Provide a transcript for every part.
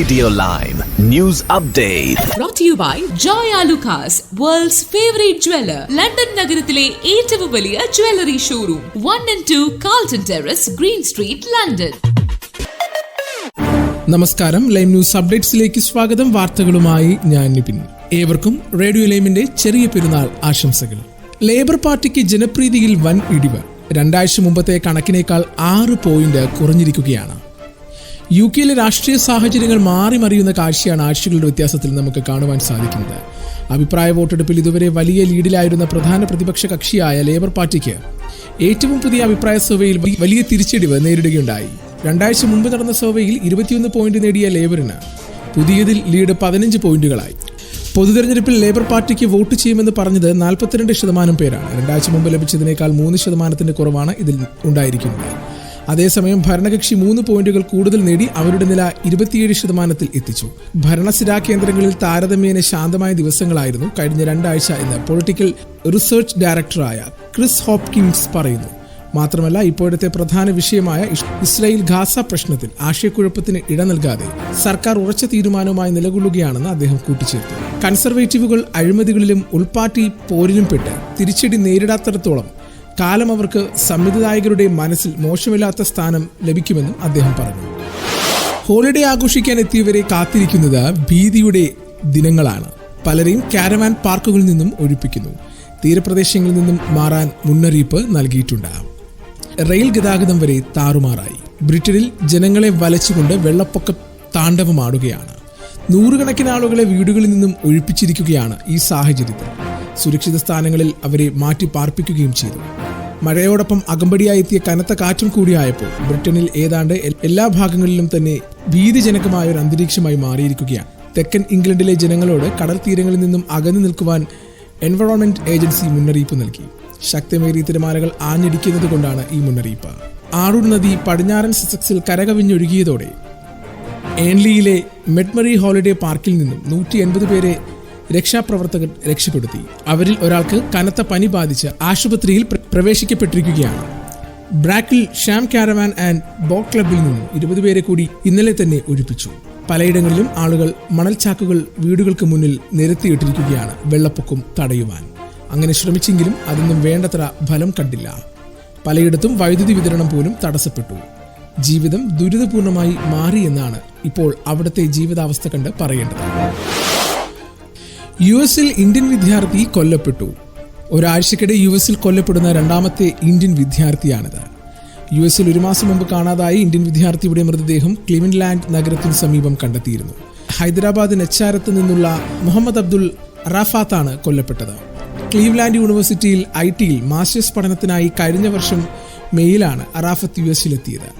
Radio live news update brought to you by Joy world's world's favorite jeweler. London നഗരത്തിലെ ഏറ്റവും വലിയ jewellery showroom one and two Carlton Terrace Green Street London നമസ്കാരം. Lime news അപ്ഡേറ്റ്സിലേക്ക് സ്വാഗതം. വാർത്തകളുമായി ഞാൻ നിപിൻ. ഏവർക്കും റേഡിയോ ലൈമിന്റെ ചെറിയ പെരുന്നാൾ ആശംസകൾ. ലേബർ പാർട്ടിക്ക് ജനപ്രീതിയിൽ വൻ ഇടിവ്. രണ്ടാഴ്ച മുമ്പത്തെ കണക്കിനേക്കാൾ ആറ് പോയിന്റ് കുറഞ്ഞിരിക്കുകയാണ്. യു കെയിലെ രാഷ്ട്രീയ സാഹചര്യങ്ങൾ മാറി മറിയുന്ന കാഴ്ചയാണ് ആഴ്ചകളുടെ വ്യത്യാസത്തിൽ നമുക്ക് കാണുവാൻ സാധിക്കുന്നത്. അഭിപ്രായ വോട്ടെടുപ്പിൽ ഇതുവരെ വലിയ ലീഡിലായിരുന്ന പ്രധാന പ്രതിപക്ഷ കക്ഷിയായ ലേബർ പാർട്ടിക്ക് ഏറ്റവും പുതിയ അഭിപ്രായ സർവേയിൽ വലിയ തിരിച്ചടിവ് നേരിടുകയുണ്ടായി. രണ്ടാഴ്ച മുമ്പ് നടന്ന സർവേയിൽ ഇരുപത്തിയൊന്ന് പോയിന്റ് നേടിയ ലേബറിന് പുതിയതിൽ ലീഡ് പതിനഞ്ച് പോയിന്റുകളായി. പൊതുതെരഞ്ഞെടുപ്പിൽ ലേബർ പാർട്ടിക്ക് വോട്ട് ചെയ്യുമെന്ന് പറഞ്ഞത് നാൽപ്പത്തിരണ്ട് ശതമാനം പേരാണ്. രണ്ടാഴ്ച മുമ്പ് ലഭിച്ചതിനേക്കാൾ മൂന്ന് ശതമാനത്തിന്റെ കുറവാണ് ഇതിൽ ഉണ്ടായിരിക്കുന്നത്. അതേസമയം ഭരണകക്ഷി മൂന്ന് പോയിന്റുകൾ കൂടുതൽ നേടി അവരുടെ നില ഇരുപത്തിയേഴ് ശതമാനത്തിൽ എത്തിച്ചു. ഭരണസിരാ കേന്ദ്രങ്ങളിൽ താരതമ്യേന ശാന്തമായ ദിവസങ്ങളായിരുന്നു കഴിഞ്ഞ രണ്ടാഴ്ച എന്ന് പൊളിറ്റിക്കൽ റിസർച്ച് ഡയറക്ടറായ ക്രിസ് ഹോപ്കിൻസ് പറയുന്നു. മാത്രമല്ല ഇപ്പോഴത്തെ പ്രധാന വിഷയമായ ഇസ്രായേൽ ഗാസ പ്രശ്നത്തിൽ ആശയക്കുഴപ്പത്തിന് ഇട നൽകാതെ സർക്കാർ ഉറച്ച തീരുമാനവുമായി നിലകൊള്ളുകയാണെന്ന് അദ്ദേഹം കൂട്ടിച്ചേർത്തു. കൺസർവേറ്റീവുകൾ അഴിമതികളിലും ഉൾപാർട്ടി പോരിലും പെട്ട് തിരിച്ചടി നേരിടാത്തിടത്തോളം കാലം അവർക്ക് സംവിധായകരുടെ മനസ്സിൽ മോശമില്ലാത്ത സ്ഥാനം ലഭിക്കുമെന്നും അദ്ദേഹം പറഞ്ഞു. ഹോളിഡേ ആഘോഷിക്കാൻ എത്തിയവരെ കാത്തിരിക്കുന്നത് ഭീതിയുടെ ദിനങ്ങളാണ്. പലരെയും കാരവാൻ പാർക്കുകളിൽ നിന്നും ഒഴിപ്പിക്കുന്നു. തീരപ്രദേശങ്ങളിൽ നിന്നും മാറാൻ മുന്നറിയിപ്പ് നൽകിയിട്ടുണ്ട്. റെയിൽ ഗതാഗതം വരെ താറുമാറായി. ബ്രിട്ടനിൽ ജനങ്ങളെ വലച്ചുകൊണ്ട് വെള്ളപ്പൊക്ക താണ്ഡവമാടുകയാണ്. നൂറുകണക്കിന് ആളുകളെ വീടുകളിൽ നിന്നും ഒഴിപ്പിച്ചിരിക്കുകയാണ് ഈ സാഹചര്യത്തിൽ. സുരക്ഷിത സ്ഥാനങ്ങളിൽ അവരെ മാറ്റി പാർപ്പിക്കുകയും ചെയ്തു. മഴയോടൊപ്പം അകമ്പടിയായി എത്തിയ കനത്ത കാറ്റും കൂടിയായപ്പോൾ ബ്രിട്ടനിൽ ഏതാണ്ട് എല്ലാ ഭാഗങ്ങളിലും തന്നെ ഭീതിജനകമായ ഒരു അന്തരീക്ഷമായി മാറിയിരിക്കുകയാണ്. തെക്കൻ ഇംഗ്ലണ്ടിലെ ജനങ്ങളോട് കടൽ തീരങ്ങളിൽ നിന്നും അകന്നു നിൽക്കുവാൻ എൻവറോൺമെന്റ് ഏജൻസി മുന്നറിയിപ്പ് നൽകി. ശക്തമേറിയ തിരമാലകൾ ആഞ്ഞടിക്കുന്നത് കൊണ്ടാണ് ഈ മുന്നറിയിപ്പ്. ആറൂർ നദി പടിഞ്ഞാറൻ സസക്സിൽ കരകവിഞ്ഞൊഴുകിയതോടെ ഏൺലിയിലെ മെഡ്മറി ഹോളിഡേ പാർക്കിൽ നിന്നും നൂറ്റി എൺപത് പേരെ രക്ഷാപ്രവർത്തകർ രക്ഷപ്പെടുത്തി. അവരിൽ ഒരാൾക്ക് കനത്ത പനി ബാധിച്ച് ആശുപത്രിയിൽ പ്ര- പ്രവേശിക്കപ്പെട്ടിരിക്കുകയാണ്. ബ്രാക്കിൽ ഷാം കാരവാൻ ആൻഡ് ബോട്ട് ക്ലബിൽ നിന്നും ഇരുപത് പേരെ കൂടി ഇന്നലെ തന്നെ ഒഴിപ്പിച്ചു പലയിടങ്ങളിലും ആളുകൾ മണൽച്ചാക്കുകൾ വീടുകൾക്ക് മുന്നിൽ നിരത്തിയിട്ടിരിക്കുകയാണ് വെള്ളപ്പൊക്കം തടയുവാൻ. അങ്ങനെ ശ്രമിച്ചെങ്കിലും അതൊന്നും വേണ്ടത്ര ഫലം കണ്ടില്ല. പലയിടത്തും വൈദ്യുതി വിതരണം പോലും തടസ്സപ്പെട്ടു. ജീവിതം ദുരിതപൂർണമായി മാറിയെന്നാണ് ഇപ്പോൾ അവിടുത്തെ ജീവിതാവസ്ഥ കണ്ട് പറയേണ്ടത്. യു എസിൽ ഇന്ത്യൻ വിദ്യാർത്ഥി കൊല്ലപ്പെട്ടു. ഒരാഴ്ചക്കിടെ യു എസിൽ കൊല്ലപ്പെടുന്ന രണ്ടാമത്തെ ഇന്ത്യൻ വിദ്യാർത്ഥിയാണിത്. യു എസിൽ ഒരു മാസം മുമ്പ് കാണാതായി ഇന്ത്യൻ വിദ്യാർത്ഥിയുടെ മൃതദേഹം ക്ലിമിൻലാൻഡ് നഗരത്തിന് സമീപം കണ്ടെത്തിയിരുന്നു. ഹൈദരാബാദ് നെച്ചാരത്ത് നിന്നുള്ള മുഹമ്മദ് അബ്ദുൾ റാഫാത്താണ് കൊല്ലപ്പെട്ടത്. ക്ലീവ്ലാൻഡ് യൂണിവേഴ്സിറ്റിയിൽ ഐ ടിയിൽ മാസ്റ്റേഴ്സ് പഠനത്തിനായി കഴിഞ്ഞ വർഷം മെയ്യിലാണ് അറാഫത്ത് യു എസിലെത്തിയത്.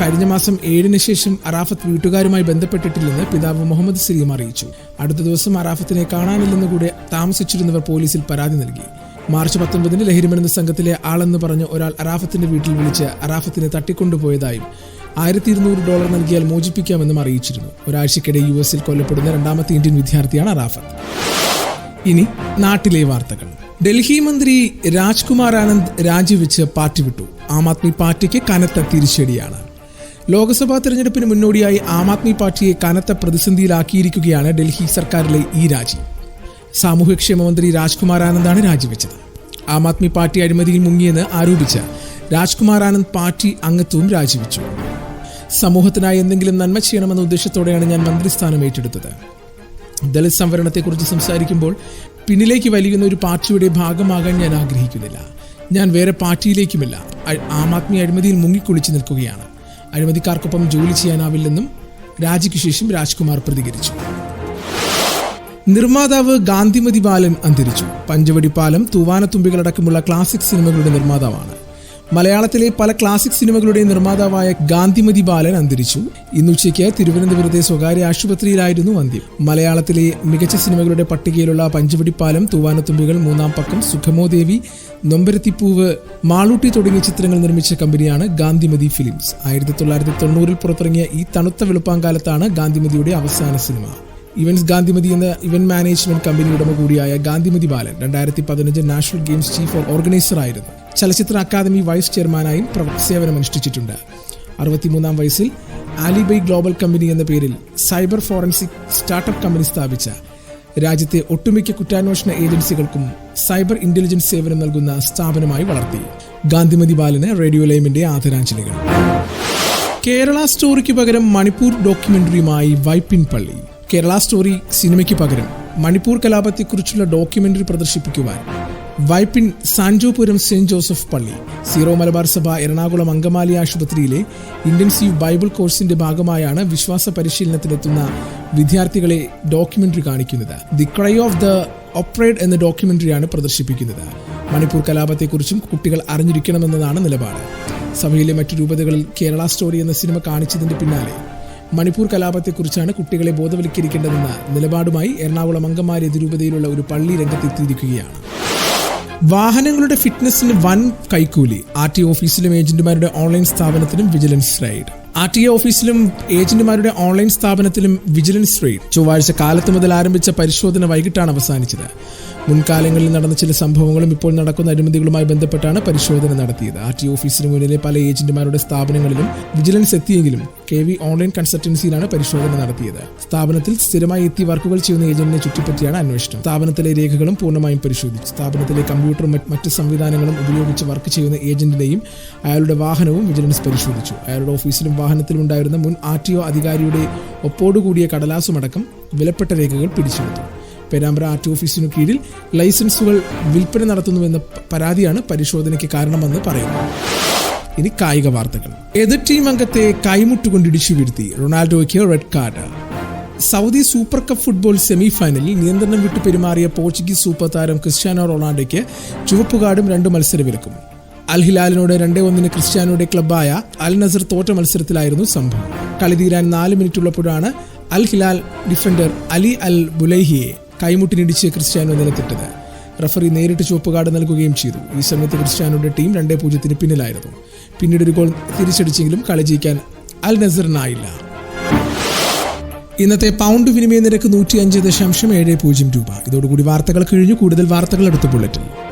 കഴിഞ്ഞ മാസം ഏഴിന് ശേഷം അറാഫത്ത് വീട്ടുകാരുമായി ബന്ധപ്പെട്ടിട്ടില്ലെന്ന് പിതാവ് മുഹമ്മദ് സലീം അറിയിച്ചു. അടുത്ത ദിവസം അറാഫത്തിനെ കാണാനില്ലെന്ന് കൂടെ താമസിച്ചിരുന്നവർ പോലീസിൽ പരാതി നൽകി. മാർച്ച് പത്തൊമ്പതിന് ലഹരിമരുന്ന് സംഘത്തിലെ ആളെന്ന് പറഞ്ഞ് ഒരാൾ അറാഫത്തിന്റെ വീട്ടിൽ വിളിച്ച് അറാഫത്തിനെ തട്ടിക്കൊണ്ടുപോയതായും ആയിരത്തി ഇരുന്നൂറ് ഡോളർ നൽകിയാൽ മോചിപ്പിക്കാമെന്നും അറിയിച്ചിരുന്നു. ഒരാഴ്ചക്കിടെ യു എസിൽ കൊല്ലപ്പെടുന്ന രണ്ടാമത്തെ ഇന്ത്യൻ വിദ്യാർത്ഥിയാണ് അറാഫത്ത്. ഇനി നാട്ടിലെ വാർത്തകൾ. ഡൽഹി മന്ത്രി രാജ്കുമാർ ആനന്ദ് രാജിവെച്ച് പാർട്ടി വിട്ടു. ആം ആദ്മി പാർട്ടിക്ക് കനത്ത തിരിച്ചടിയാണ്. ലോക്സഭാ തെരഞ്ഞെടുപ്പിന് മുന്നോടിയായി ആം ആദ്മി പാർട്ടിയെ കനത്ത പ്രതിസന്ധിയിലാക്കിയിരിക്കുകയാണ് ഡൽഹി സർക്കാരിലെ ഈ രാജി. സാമൂഹ്യക്ഷേമ മന്ത്രി രാജ്കുമാർ ആനന്ദാണ് രാജിവെച്ചത്. ആം ആദ്മി പാർട്ടി അഴിമതിയിൽ മുങ്ങിയെന്ന് ആരോപിച്ച രാജ്കുമാർ ആനന്ദ് പാർട്ടി അംഗത്വവും രാജിവെച്ചു. സമൂഹത്തിനായി എന്തെങ്കിലും നന്മ ചെയ്യണമെന്ന ഉദ്ദേശത്തോടെയാണ് ഞാൻ മന്ത്രിസ്ഥാനം ഏറ്റെടുത്തത്. ദളിത് സംവരണത്തെക്കുറിച്ച് സംസാരിക്കുമ്പോൾ പിന്നിലേക്ക് വലിയുന്ന ഒരു പാർട്ടിയുടെ ഭാഗമാകാൻ ഞാൻ ആഗ്രഹിക്കുന്നില്ല. ഞാൻ വേറെ പാർട്ടിയിലേക്കുമില്ല. ആം ആദ്മി അഴിമതിയിൽ മുങ്ങിക്കുളിച്ച് നിൽക്കുകയാണ്. അഴിമതിക്കാർക്കൊപ്പം ജോലി ചെയ്യാനാവില്ലെന്നും രാജിക്ക് ശേഷം രാജ്കുമാർ പ്രതികരിച്ചു. നിർമ്മാതാവ് ഗാന്ധിമതി ബാലൻ അന്തരിച്ചു. പഞ്ചവടി പാലം തൂവാനത്തുമ്പികളടക്കമുള്ള ക്ലാസിക് സിനിമകളുടെ നിർമ്മാതാവാണ്. മലയാളത്തിലെ പല ക്ലാസിക് സിനിമകളുടെ നിർമ്മാതാവായ ഗാന്ധിമതി ബാലൻ അന്തരിച്ചു. ഇന്ന് ഉച്ചയ്ക്ക് തിരുവനന്തപുരത്തെ സ്വകാര്യ ആശുപത്രിയിലായിരുന്നു അന്ത്യം. മലയാളത്തിലെ മികച്ച സിനിമകളുടെ പട്ടികയിലുള്ള പഞ്ചവടിപ്പാലം തൂവാനത്തുമ്പികൾ മൂന്നാം പക്കം സുഖമോദേവി നൊമ്പരത്തിപ്പൂവ് മാളൂട്ടി തുടങ്ങിയ ചിത്രങ്ങൾ നിർമ്മിച്ച കമ്പനിയാണ് ഗാന്ധിമതി ഫിലിംസ്. ആയിരത്തി തൊള്ളായിരത്തി തൊണ്ണൂറിൽ പുറത്തിറങ്ങിയ ഈ തണുത്ത വെളുപ്പാങ്കാലത്താണ് ഗാന്ധിമതിയുടെ അവസാന സിനിമ ഇവന്റ്സ് ഗാന്ധിമതി എന്ന ഇവന്റ് മാനേജ്മെന്റ് കമ്പനി ഉടമ കൂടിയായ ഗാന്ധിമതി ബാലൻ രണ്ടായിരത്തി പതിനഞ്ച് നാഷണൽ ഗെയിംസ് ചീഫ് ഓർഗനൈസർ ആയിരുന്നു. ചലച്ചിത്ര അക്കാദമി വൈസ് ചെയർമാനായും സേവനമനുഷ്ഠിച്ചിട്ടുണ്ട് അറുപത്തിമൂന്നാം വയസ്സിൽ ആലിബൈ ഗ്ലോബൽ കമ്പനി എന്ന പേരിൽ സൈബർ ഫോറൻസിക് സ്റ്റാർട്ടപ്പ് കമ്പനി സ്ഥാപിച്ച രാജ്യത്തെ ഒട്ടുമിക്ക കുറ്റാന്വേഷണ ഏജൻസികൾക്കും സൈബർ ഇന്റലിജൻസ് സേവനം നൽകുന്ന സ്ഥാപനമായി വളർത്തി. ഗാന്ധിമതി ബാലന് റേഡിയോ ലൈമിന്റെ ആദരാഞ്ജലികൾ. കേരള സ്റ്റോറിക്ക് പകരം മണിപ്പൂർ ഡോക്യുമെന്ററിയുമായി വൈപ്പിൻ പള്ളി. കേരള സ്റ്റോറി സിനിമയ്ക്ക് പകരം മണിപ്പൂർ കലാപത്തെക്കുറിച്ചുള്ള ഡോക്യുമെന്ററി പ്രദർശിപ്പിക്കുവാൻ വൈപ്പിൻ സാൻജോപുരം സെന്റ് ജോസഫ് പള്ളി സീറോ മലബാർ സഭ എറണാകുളം അങ്കമാലി ആശുപത്രിയിലെ ഇന്റൻസീവ് ബൈബിൾ കോഴ്സിന്റെ ഭാഗമായാണ് വിശ്വാസ പരിശീലനത്തിനെത്തുന്ന വിദ്യാർത്ഥികളെ ഡോക്യുമെന്ററി കാണിക്കുന്നത്. The cry of the oppressed എന്ന ഡോക്യുമെന്ററിയാണ് പ്രദർശിപ്പിക്കുന്നത്. മണിപ്പൂർ കലാപത്തെക്കുറിച്ചും കുട്ടികൾ അറിഞ്ഞിരിക്കണമെന്നതാണ് നിലപാട്. സഭയിലെ മറ്റു രൂപതകളിൽ കേരള സ്റ്റോറി എന്ന സിനിമ കാണിച്ചതിന്റെ പിന്നാലെ മണിപ്പൂർ കലാപത്തെക്കുറിച്ചാണ് കുട്ടികളെ ബോധവൽക്കരിക്കേണ്ടതെന്ന നിലപാടുമായി എറണാകുളം അങ്കമാലി അതിരൂപതയിലുള്ള ഒരു പള്ളി രംഗത്തെത്തിയിരിക്കുകയാണ്. വാഹനങ്ങളുടെ ഫിറ്റ്നസിന് വൻ കൈക്കൂലി. ആർ ടി ഓഫീസിലും ഏജന്റുമാരുടെ ഓൺലൈൻ സ്ഥാപനത്തിലും വിജിലൻസ് റൈഡ് ആർ ടി ഓഫീസിലും ഏജന്റുമാരുടെ ഓൺലൈൻ സ്ഥാപനത്തിലും വിജിലൻസ് റെയ്ഡ്. ചൊവ്വാഴ്ച കാലത്ത് മുതൽ ആരംഭിച്ച പരിശോധന വൈകിട്ടാണ് അവസാനിച്ചത്. മുൻകാലങ്ങളിൽ നടന്ന ചില സംഭവങ്ങളും ഇപ്പോൾ നടക്കുന്ന അഴിമതികളുമായി ബന്ധപ്പെട്ടാണ് പരിശോധന നടത്തിയത്. ആർ ടി ഓഫീസിന് മുന്നിലെ പല ഏജന്റുമാരുടെ സ്ഥാപനങ്ങളിലും വിജിലൻസ് എത്തിയെങ്കിലും കെ വി ഓൺലൈൻ കൺസൾട്ടൻസിയിലാണ് പരിശോധന നടത്തിയത്. സ്ഥാപനത്തിൽ സ്ഥിരമായി എത്തി വർക്കുകൾ ചെയ്യുന്ന ഏജന്റിനെ ചുറ്റിപ്പറ്റിയാണ് അന്വേഷണം. സ്ഥാപനത്തിലെ രേഖകളും പൂർണമായും പരിശോധിച്ചു. സ്ഥാപനത്തിലെ കമ്പ്യൂട്ടറും മറ്റ് സംവിധാനങ്ങളും ഉപയോഗിച്ച് വർക്ക് ചെയ്യുന്ന ഏജന്റിനെയും അയാളുടെ വാഹനവും വിജിലൻസ് പരിശോധിച്ചു. അയാളുടെ ഓഫീസിലും വാഹനത്തിലും ഉണ്ടായിരുന്ന മുൻ ആർ ടി ഒ അധികാരിയുടെ ഒപ്പോടുകൂടിയ കടലാസുമടക്കം വിലപ്പെട്ട രേഖകൾ പിടിച്ചെടുത്തു. പേരാമ്പ്ര ആർ ടി ഓഫീസിനു കീഴിൽ ലൈസൻസുകൾ വിൽപ്പന നടത്തുന്നുവെന്ന പരാതിയാണ് പരിശോധനയ്ക്ക് കാരണമെന്ന് പറയുന്നു. ഇനി കായിക വാർത്തകൾ. എതിർ ടീം അംഗത്തെ കൈമുട്ടുകൊണ്ട് ഇടിച്ചു വീഴ്ത്തി. റൊണാൾഡോയ്ക്ക് red card. Saudi super cup football semi ഫൈനലിൽ നിയന്ത്രണം വിട്ടു പെരുമാറിയ പോർച്ചുഗീസ് സൂപ്പർ താരം ക്രിസ്ത്യാനോ റൊണാൾഡോയ്ക്ക് ചുവപ്പ് കാർഡും രണ്ട് മത്സരവിലക്കും. അൽ ഹിലാലിനോട് രണ്ടേ ഒന്നിന് ക്രിസ്ത്യാനോയുടെ ക്ലബ്ബായ അൽ നസർ തോറ്റ മത്സരത്തിലായിരുന്നു സംഭവം. കളി തീരാൻ നാല് minute ഉള്ളപ്പോഴാണ് Al Hilal defender Ali Al ബുലൈഹിയെ കൈമുട്ടിനിടിച്ച് ക്രിസ്ത്യാനോ നിലത്തിട്ടത്. റഫറി നേരിട്ട് ചുവപ്പ് കാർഡ് നൽകുകയും ചെയ്തു. ഈ സമയത്ത് ക്രിസ്ത്യാനോയുടെ ടീം രണ്ടേ പൂജ്യത്തിന് പിന്നിലായിരുന്നു. പിന്നീട് ഒരു ഗോൾ തിരിച്ചടിച്ചെങ്കിലും കളി ജയിക്കാൻ അൽ നസറിനായില്ല. ഇന്നത്തെ പൗണ്ട് വിനിമയ നിരക്ക് നൂറ്റി അഞ്ച് ദശാംശം ഏഴ് പൂജ്യം രൂപ. ഇതോടുകൂടി വാർത്തകൾ കഴിഞ്ഞു. കൂടുതൽ വാർത്തകൾ അടുത്ത ബുള്ളറ്റിൽ